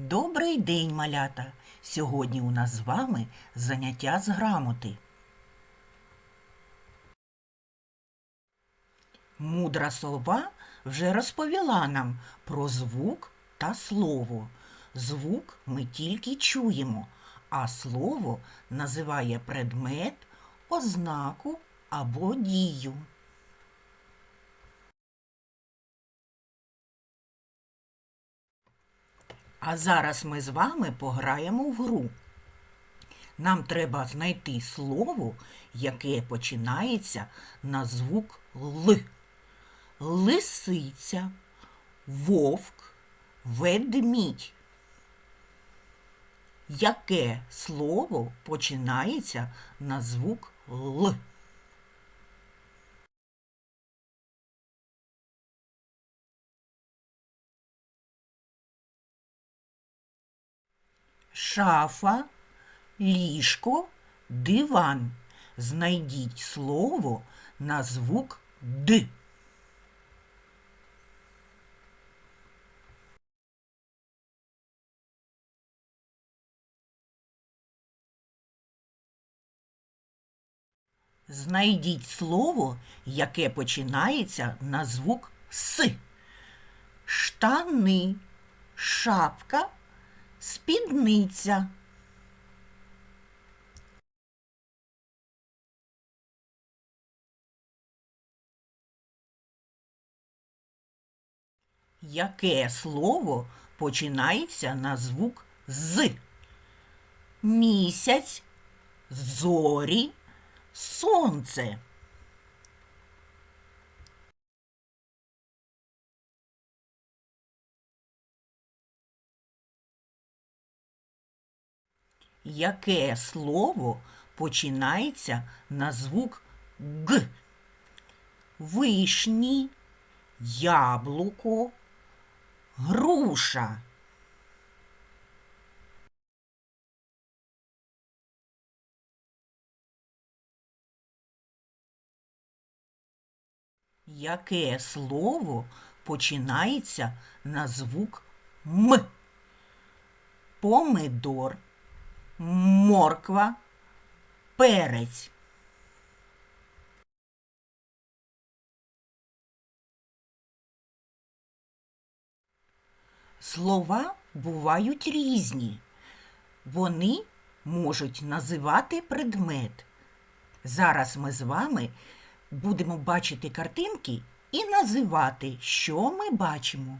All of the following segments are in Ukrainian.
Добрий день, малята! Сьогодні у нас з вами заняття з грамоти. Мудра сова вже розповіла нам про звук та слово. Звук ми тільки чуємо, а слово називає предмет, ознаку або дію. А зараз ми з вами пограємо в гру. Нам треба знайти слово, яке починається на звук Л. Лисиця, вовк, ведмідь. Яке слово починається на звук Л? Шафа, ліжко, диван. Знайдіть слово на звук Д. Знайдіть слово, яке починається на звук С. Штани, шапка, спідниця. Яке слово починається на звук з? Місяць, зорі, сонце. Яке слово починається на звук Г? Вишні, яблуко, груша. Яке слово починається на звук М? Помидор, морква, перець. Слова бувають різні. Вони можуть називати предмет. Зараз ми з вами будемо бачити картинки і називати, що ми бачимо.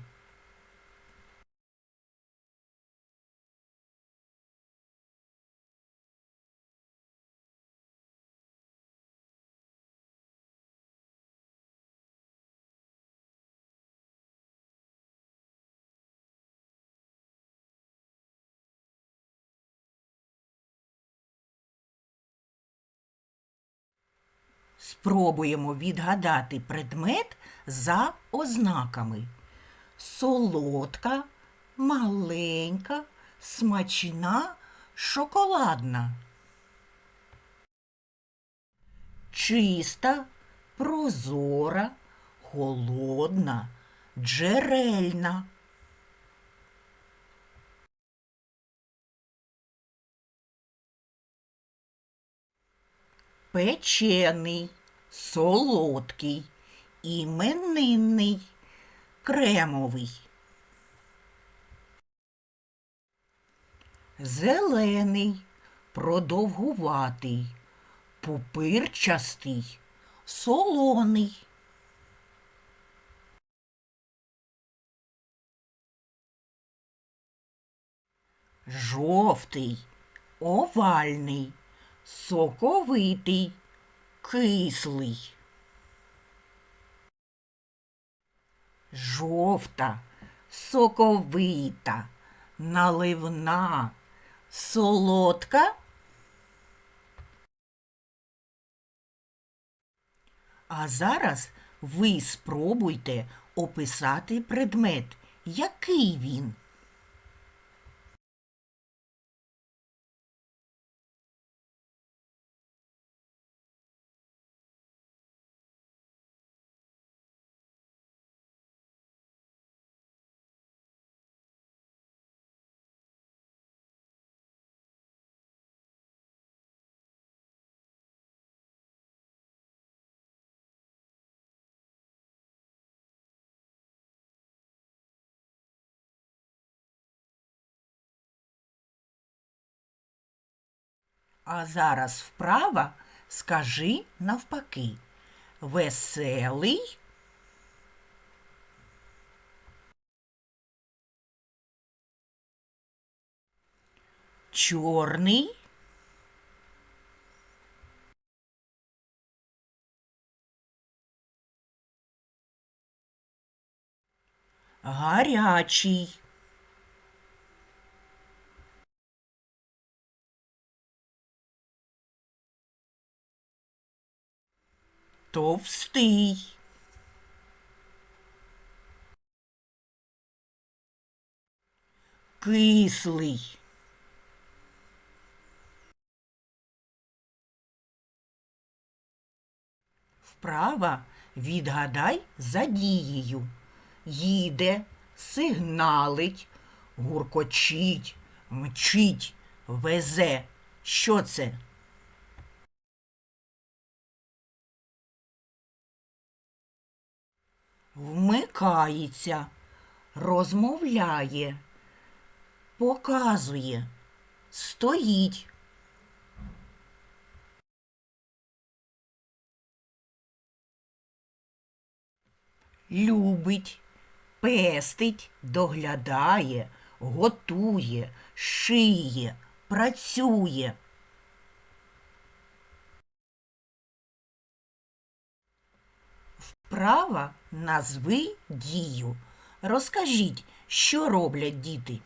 Спробуємо відгадати предмет за ознаками. Солодка, маленька, смачна, шоколадна. Чиста, прозора, холодна, джерельна. Печений, солодкий, іменинний, кремовий. Зелений, продовгуватий, пупирчастий, солоний. Жовтий, овальний, соковитий, кислий. Жовта, соковита, наливна, солодка. А зараз ви спробуйте описати предмет. Який він? А зараз вправа скажи навпаки. Веселий. Чорний. Гарячий. Товстий. Кислий. Вправа відгадай за дією. Їде, сигналить, гуркочить, мчить, везе. Що це? Вмикається, розмовляє, показує, стоїть. Любить, пестить, доглядає, готує, шиє, працює. Вправа назви дію. Розкажіть, що роблять діти.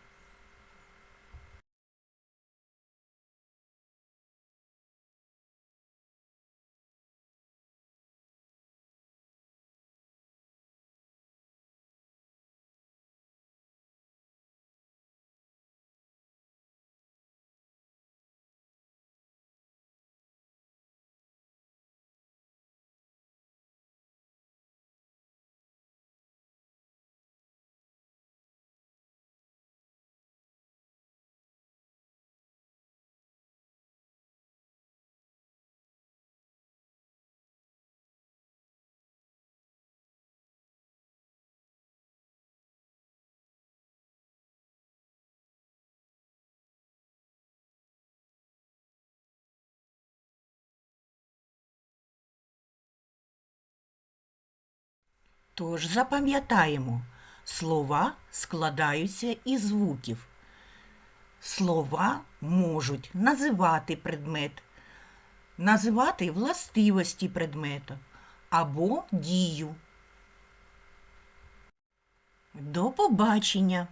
Тож запам'ятаємо, слова складаються із звуків. Слова можуть називати предмет, називати властивості предмета або дію. До побачення!